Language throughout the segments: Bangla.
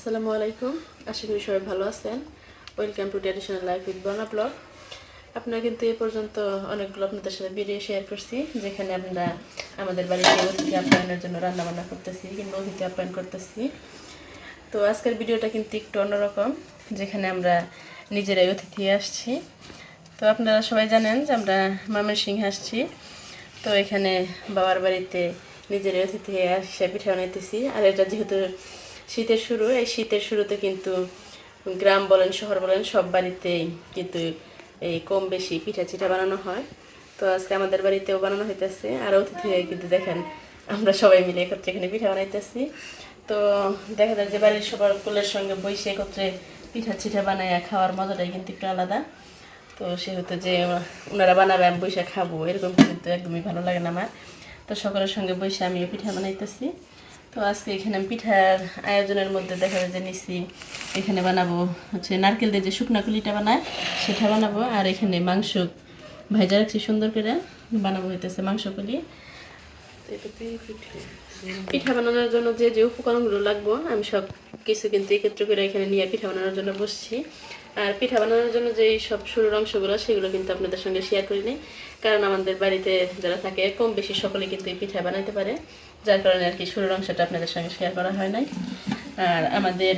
আসসালামু আলাইকুম। আশা করি সবাই ভালো আছেন। Welcome to traditional life with Barna blog আপনারা কিন্তু এ পর্যন্ত অনেকগুলো আপনাদের সাথে ভিডিও শেয়ার করছি, যেখানে আমরা আমাদের বাড়িতে অতিথি আপ্যায়নের জন্য রান্নাবান্না করতেছি কিংবা অতিথি আপ্যায়ন করতেছি। তো আজকের ভিডিওটা কিন্তু একটু অন্যরকম, যেখানে আমরা নিজেরাই অতিথি আসছি। তো আপনারা সবাই জানেন যে আমরা ময়মনসিংহে আসছি। তো এখানে বাবার বাড়িতে নিজেরাই অতিথি আসে, পিঠা বানাইতেছি। আর এটা যেহেতু শীতের শুরু, এই শীতের শুরুতে কিন্তু গ্রাম বলেন, শহর বলেন, সব বাড়িতেই কিন্তু এই কম বেশি পিঠা চিঠা বানানো হয়। তো আজকে আমাদের বাড়িতেও বানানো হইতেছে। আর অতিথি কিন্তু দেখেন, আমরা সবাই মিলে একত্রে এখানে পিঠা বানাইতেছি। তো দেখা যায় যে বাড়ির সবার কুলের সঙ্গে বসে একত্রে পিঠা চিঠা বানায় খাওয়ার মজাটাই কিন্তু একটু আলাদা। তো সেহেতু যে ওনারা বানাবে, আমি বসে খাব, এরকম কিন্তু একদমই ভালো লাগে না আমার। তো সকলের সঙ্গে বসে আমিও পিঠা বানাইতেছি। তো আজকে এখানে পিঠার আয়োজনের মধ্যে দেখা যায় যে নিচ্ছি এখানে বানাবো হচ্ছে নারকেল দিয়ে যে শুকনা কুলিটা বানায়, সেটা বানাবো। আর এখানে মাংস ভাজা রাখছি সুন্দর করে, বানাবো হইতেছে মাংস কুলি। পিঠা বানানোর জন্য যে যে উপকরণগুলো লাগবো, আমি সব কিছু কিন্তু একত্র করে এখানে নিয়ে পিঠা বানানোর জন্য বসছি। আর পিঠা বানানোর জন্য যে সব শুরুর অংশগুলো, সেগুলো কিন্তু আপনাদের সঙ্গে শেয়ার করিনি কারণ আমাদের বাড়িতে যারা থাকে, কম বেশি সকলে কিন্তু এই পিঠা বানাইতে পারে। যার কারণে আর কি শুরুর অংশটা আপনাদের সঙ্গে শেয়ার করা হয় নাই। আর আমাদের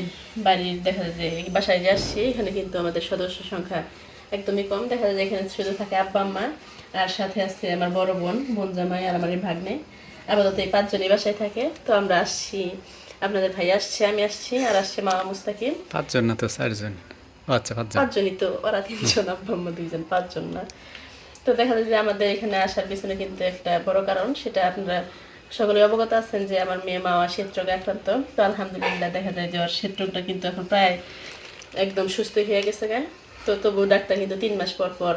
বাড়ির দেখা যায় যে বাসায় যে আসছি, এখানে কিন্তু আমাদের সদস্য সংখ্যা একদমই কম। দেখা যায় এখানে শুধু থাকে আব্বা, আম্মা, আর সাথে আছে আমার বড় বোন বোন জামাই আর আমার এই ভাগ্নে। আপাতত এই পাঁচজনই বাসায় থাকে। তো আমরা আসছি, আপনাদের ভাই আসছে, আমি আসছি, আর আসছে মামা মুস্তাকিম। পাঁচজন না তো চারজন? আচ্ছা পাঁচজনই তো, ওরা তিনজন দুইজন, পাঁচজন না। তো দেখা যায় যে আমাদের এখানে আসার পিছনে কিন্তু একটা বড় কারণ, সেটা আপনারা সকলে অবগত আছেন যে আমার মেয়ে মাওয়া শ্বেতরোগে আক্রান্ত। তো আলহামদুলিল্লাহ দেখা যায় যে ওর শ্বেতরোগটা কিন্তু এখন প্রায় একদম সুস্থ হয়ে গেছে গা। তো তবু ডাক্তার কিন্তু তিন মাস পর পর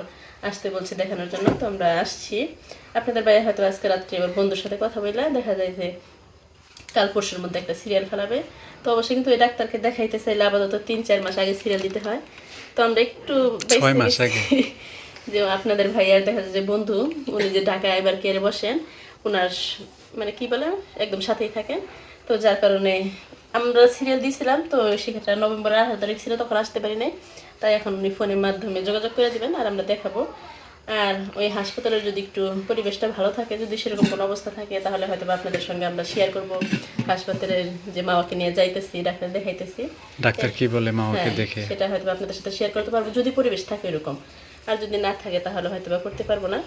আসতে বলছে দেখানোর জন্য, তো আমরা আসছি। আপনাদের বাইরে হয়তো আজকে রাত্রে ওর বন্ধুর সাথে কথা বললে দেখা যায় যে কাল পরশুর মধ্যে একটা সিরিয়াল ফেলাবে। তো অবশ্যই কিন্তু ওই ডাক্তারকে দেখাইতে চাইলে আপাতত তিন চার মাস আগে সিরিয়াল দিতে হয়। তো আমরা একটু। যে আপনাদের ভাইয়ার দেখা যায় যে বন্ধু উনি যে ঢাকায় এবার কেড়ে বসেন ওনার মানে কি বলে একদম সাথেই থাকেন। তো যার কারণে আমরা সিরিয়াল দিয়েছিলাম তো সেক্ষেত্রে নভেম্বরের আঠারো তারিখ ছিল তখন আসতে পারি নাই তাই এখন উনি ফোনের মাধ্যমে যোগাযোগ করে দিবেন আর আমরা দেখাবো। আর ওই হাসপাতালের যদি একটু পরিবেশটা ভালো থাকে যদি সেরকম কোনো অবস্থা থাকে তাহলে হয়তো আপনাদের সঙ্গে আমরা শেয়ার করব। হাসপাতালের যে মামাকে নিয়ে যাইতেছি ডাক্তার দেখাইতেছি। ডাক্তার কি বলে মা ওকে হ্যাঁ, দেখে? সেটা হয়তো আপনাদের সাথে শেয়ার করতে পারব। যদি পরিবেশ থাকে এরকম আর যদি না থাকে তাহলে হয়তো বা করতে পারব না।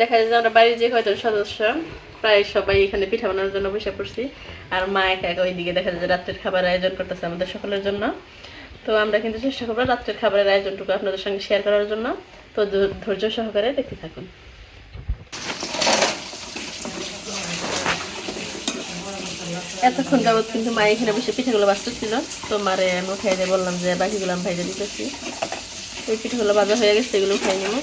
দেখা যায় যে আমরা বাড়ির যে কয়জন সদস্য প্রায় সবাই এখানে পিঠা বানানোর জন্য বসে পড়ছি। আর মা একা একা ওইদিকে দেখা যায় যে রাত্রের খাবার আয়োজন করতেছে আমাদের সকলের জন্য। তো আমরা কিন্তু চেষ্টা করব রাত্রের খাবারের আয়োজনটুকু আপনাদের সঙ্গে শেয়ার করার জন্য। তো ধৈর্য সহকারে দেখতে থাকুন। এতক্ষণ যাবত কিন্তু মা এখানে বসে পিঠাগুলো বাঁচতেছিল। তো মারে আমি উঠাই দিয়ে বললাম যে, বাকিগুলো আমি ভাইজা দিতেছি। ওই পিঠাগুলো বাজা হয়ে গেছে, এগুলো উঠাই নেব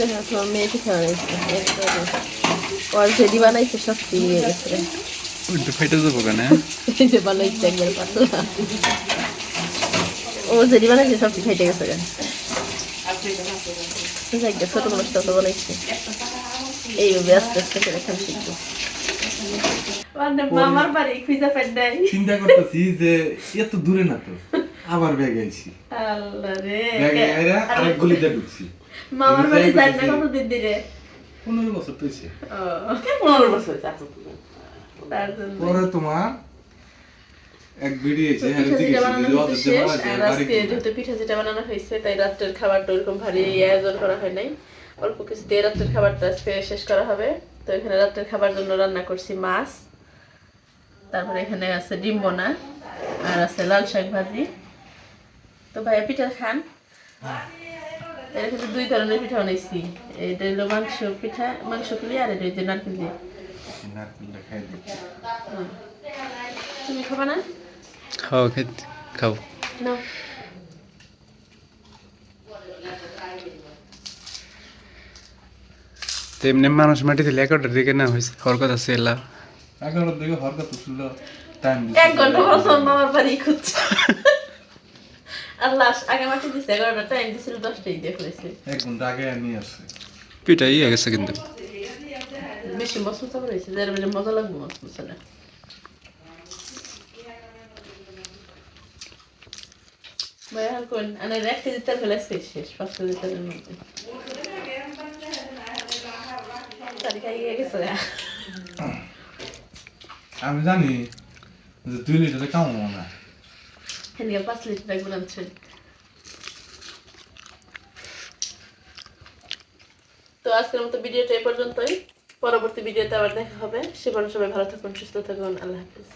দেখা তোমার ওর বানাইছে সব গেছে। ফেটে কেন? এই যে বানাইছে একবার পাতলা। ও যেদি বানাইছে সব খাইতে গেছে গা ছোট মানুষ তত বানাইছে। এইভাবে আস্তে আস্তে করে খান শিখব মামার বাড়ি খুঁজে পেট দেয় চিন্তা করতেছি যে এত দূরে না তো। আবার ব্যাগে আইছি। আল্লাহ রে। ব্যাগে আইরা আরেক গলিতে ঢুকছি। মামার বাড়ি যাই না কতদিন দিনে পনেরো বছর তো হয়েছে পনেরো বছর তার জন্য পরে তোমার এক ভিডিও আছে হ্যাঁ জিজ্ঞেস আজকে যেহেতু পিঠা যেটা বানানো হয়েছে তাই রাত্রের খাবারটা ওরকম ভারী আয়োজন করা হয় নাই। অল্প কিছু দিয়ে রাত্রের খাবারটা আজকে শেষ করা হবে। তো এখানে রাত্রের খাবার জন্য রান্না করছি মাছ। তারপরে এখানে আছে ডিম বোনা আর আছে লাল শাক ভাজি। তো ভাইয়া পিঠা খান। এর কিন্তু দুই ধরনের পিঠা বানাইছি। এটা হলো মাংস পিঠা মাংস পুলি আর এটা হচ্ছে নারকেল দিয়ে। তুমি খাবা না? খাও খাও। না মানুষ মাটি দিলে এগারোটার দিকে না হয়েছে কথা ছিল এগারোটার দিকে হরকত ছিল টাইম এক ঘণ্টা মামার বাড়ি খুঁজছে। আর লাস্ট আগে মাটি দিছে এগারোটা টাইম দিছিল দশটাই দিয়ে ফেলেছে। এক ঘণ্টা আগে নিয়ে আসছে। পিঠা ইয়ে গেছে কিন্তু। বেশি মশমশা করেছে যার বেশি মজা লাগবে মশমশাটা ভাই আর কোন? আনে এক কেজি তেল ফেলেছে শেষ পাঁচ কেজি তেলের মধ্যে আমি জানি যে দুই লিটারে কামাবো না। এদিকে পাঁচ লিটার একবার আনছে তো আজকের মতো ভিডিওটা এই পর্যন্তই। পরবর্তী ভিডিওতে আবার দেখা হবে। সে সবাই ভালো থাকুন, সুস্থ থাকুন। আল্লাহ হাফিজ।